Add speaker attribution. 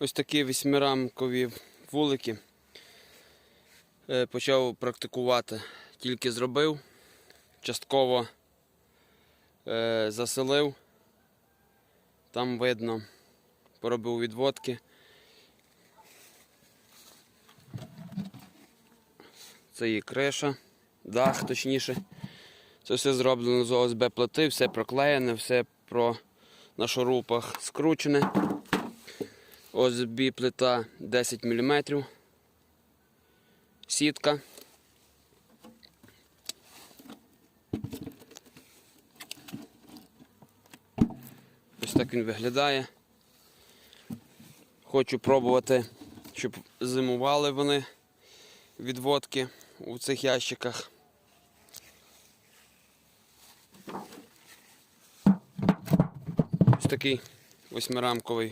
Speaker 1: Ось такі восьмирамкові вулики. Е, Почав практикувати. Тільки зробив, частково е, заселив. Там видно, поробив відводки. Це є криша, дах точніше. Це все зроблено з ОСБ плити, все проклеєне, все на шурупах скручене. ОСБ плита 10 мм. Сітка. Ось так він виглядає. Хочу пробувати, щоб зимували вони відводки у цих ящиках. Ось такий восьмирамковий